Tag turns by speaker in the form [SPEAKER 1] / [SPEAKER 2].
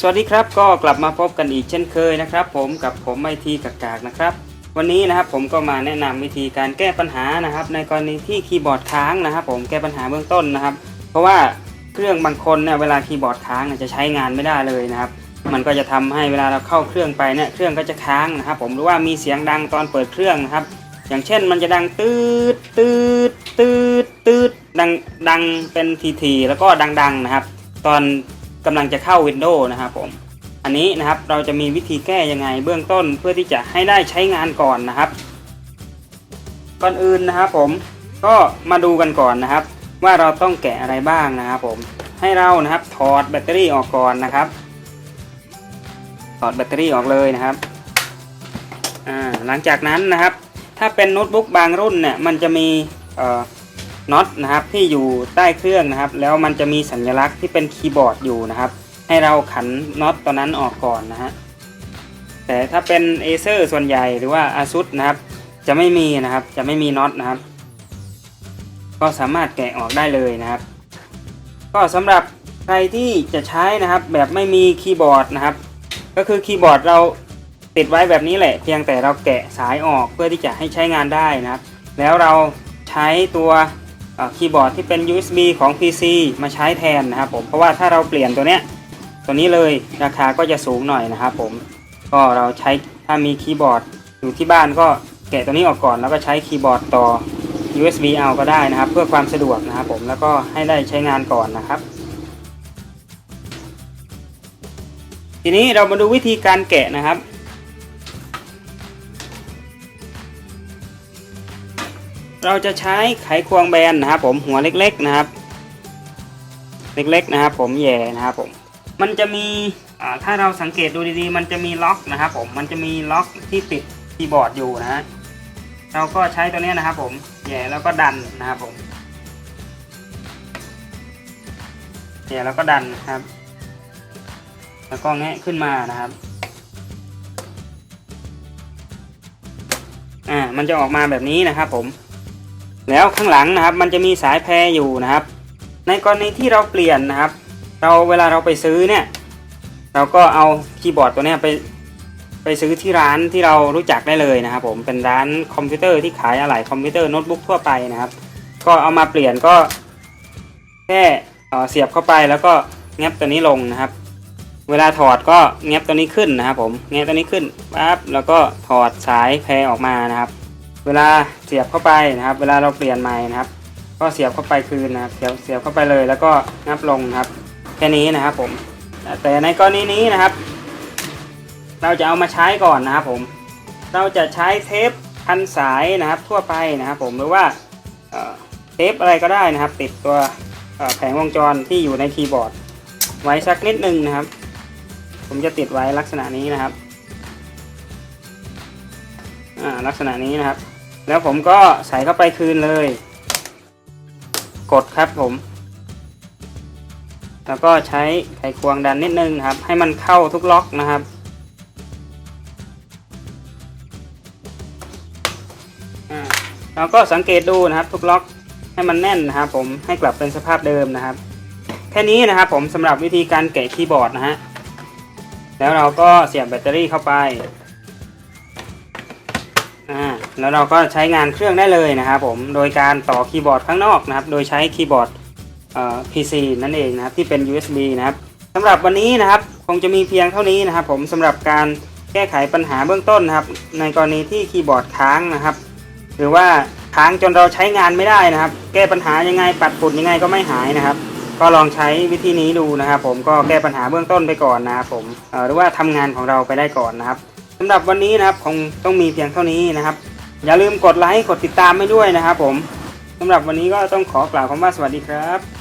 [SPEAKER 1] สวัสดีครับก็กลับมาพบกันอีกเช่นเคยนะครับ ผมกับผมไอทีกากากนะครับ วันนี้นะครับผมก็มาแนะนำวิธีการแก้ปัญหานะครับ ในกรณีที่คีย์บอร์ดค้างนะครับ ผมแก้ปัญหาเบื้องต้นนะครับ เพราะว่าเครื่องบางคนเนี่ยเวลาคีย์บอร์ดค้างเนี่ยจะใช้งานไม่ได้เลยนะครับ มันก็จะทำให้เวลาเราเข้าเครื่องไปเนี่ยเครื่องก็จะค้างนะครับ ผมหรือว่ามีเสียงดังตอนเปิดเครื่องนะครับ อย่างเช่นมันจะดังตืดตืดตืดตืดดังดังเป็นทีๆแล้วก็ดังๆนะครับ ตอน กำลังจะเข้า Windows นะครับผม อันนี้นะครับเราจะมีวิธีแก้ยังไงเบื้องต้นเพื่อที่จะให้ได้ใช้งานก่อนนะครับ ก่อนอื่นนะครับผมก็มาดูกันก่อนนะครับ ว่าเราต้องแกะอะไรบ้างนะครับผมให้เรานะครับถอดแบตเตอรี่ออกก่อนนะครับ ถอดแบตเตอรี่ออกเลยนะครับหลังจากนั้นนะครับ ถ้าเป็นโน้ตบุ๊กบางรุ่นเนี่ยมันจะมีเอ่อ น็อตนะครับที่อยู่ใต้เครื่องนะครับ แล้วมันจะมีสัญลักษณ์ที่เป็นคีย์บอร์ดอยู่นะครับ ให้เราขันน็อตตัวนั้นออกก่อนนะฮะแต่ถ้าเป็นเอเซอร์ส่วนใหญ่หรือว่า ASUS นะครับ จะไม่มีนะครับจะไม่มีน็อตนะครับ ก็สามารถแกะออกได้เลยนะครับ ก็สำหรับใครที่จะใช้นะครับ แบบไม่มีคีย์บอร์ดนะครับ ก็คือคีย์บอร์ดเราติดไว้แบบนี้แหละ เพียงแต่เราแกะสายออกเพื่อที่จะให้ใช้งานได้นะครับ แล้วเราใช้ตัว คีย์บอร์ดที่เป็น USB ของ PC มาใช้แทนนะครับผมเพราะว่าถ้าเราเปลี่ยนตัวเนี้ยตัวนี้เลยราคาก็จะสูงหน่อยนะครับผมก็เราใช้ถ้ามีคีย์บอร์ดอยู่ที่บ้านก็แกะตัวนี้ออกก่อนแล้วก็ใช้คีย์บอร์ดต่อ USB เอาก็ได้นะครับ เพื่อความสะดวกนะครับผมแล้วก็ให้ได้ใช้งานก่อนนะครับ ทีนี้เรามาดูวิธีการแกะนะครับ เราจะใช้ไขควงแบนนะครับผมหัวเล็กๆนะครับ เล็กๆนะครับผมแย่นะครับผมมันจะมีถ้าเราสังเกตดูดีๆ มันจะมีล็อกนะครับผมมันจะมีล็อกที่ติดคีย์บอร์ดอยู่นะฮะเราก็ใช้ตัวนี้นะครับผมแย่แล้วก็ดันนะครับผมแย่แล้วก็ดันนะครับ แล้วก็แงะขึ้นมานะครับอ่ามันจะออกมาแบบนี้นะครับผม แล้วข้างหลังนะครับมันจะมีสายแพรอยู่นะครับ ในกรณีที่เราเปลี่ยนนะครับ เราเวลาเราไปซื้อเนี่ย เราก็เอาคีย์บอร์ดตัวนี้ไปไปซื้อที่ร้านที่เรารู้จักได้เลยนะครับ ผมเป็นร้านคอมพิวเตอร์ที่ขายอะไหล่คอมพิวเตอร์โน้ตบุ๊กทั่วไปนะครับ ก็เอามาเปลี่ยนก็แค่เอ่อเสียบเข้าไปแล้วก็แงบตัวนี้ลงนะครับ เวลาถอดก็แงบตัวนี้ขึ้นนะครับ ผมแงบตัวนี้ขึ้นปั๊บแล้วก็ถอดสายแพรออกมานะครับ เวลาเสียบเข้าไปนะครับ เวลาเราเปลี่ยนใหม่นะครับ ก็เสียบเข้าไปคืนนะครับเสียบเสียบเข้าไปเลย แล้วก็งับลงนะครับแค่นี้นะครับผม แต่ในกรณีนี้นะครับ เราจะเอามาใช้ก่อนนะครับผม เราจะใช้เทปพันสายนะครับทั่วไปนะครับผมหรือว่าเทปอะไรก็ได้นะครับ ติดตัวแผงวงจรที่อยู่ในคีย์บอร์ด ไว้สักนิดนึงนะครับ ผมจะติดไว้ลักษณะนี้นะครับลักษณะนี้นะครับ แล้วผมก็ใส่เข้าไปคืนเลย กดครับผม แล้วก็ใช้ไขควงดันนิดนึงครับ ให้มันเข้าทุกล็อกนะครับอ่าเราก็สังเกตดูนะครับทุกล็อกให้มันแน่นนะครับผมให้กลับเป็นสภาพเดิมนะครับ แค่นี้นะครับผมสำหรับวิธีการแกะคีย์บอร์ดนะฮะแล้วเราก็เสียบแบตเตอรี่เข้าไปอ่า แล้วเราก็ใช้งานเครื่องได้เลยนะครับผมโดยการต่อคีย์บอร์ดข้างนอกนะครับ โดยใช้คีย์บอร์ดเอ่อ PC นั่นเองนะครับที่เป็น USB นะครับสำหรับวันนี้นะครับคงจะมีเพียงเท่านี้นะครับ ผมสำหรับการแก้ไขปัญหาเบื้องต้นนะครับ ในกรณีที่คีย์บอร์ดค้างนะครับ หรือว่าค้างจนเราใช้งานไม่ได้นะครับ แก้ปัญหายังไงปัดฝุ่นยังไงก็ไม่หายนะครับ ก็ลองใช้วิธีนี้ดูนะครับ ผมก็แก้ปัญหาเบื้องต้นไปก่อนนะครับผมเอ่อหรือว่าทำงานของเราไปได้ก่อนนะครับสำหรับวันนี้นะครับคงต้องมีเพียงเท่านี้นะครับ อย่าลืมกดไลค์กดติดตามให้ด้วยนะครับผมสำหรับวันนี้ก็ต้องขอกล่าวคำว่าสวัสดีครับ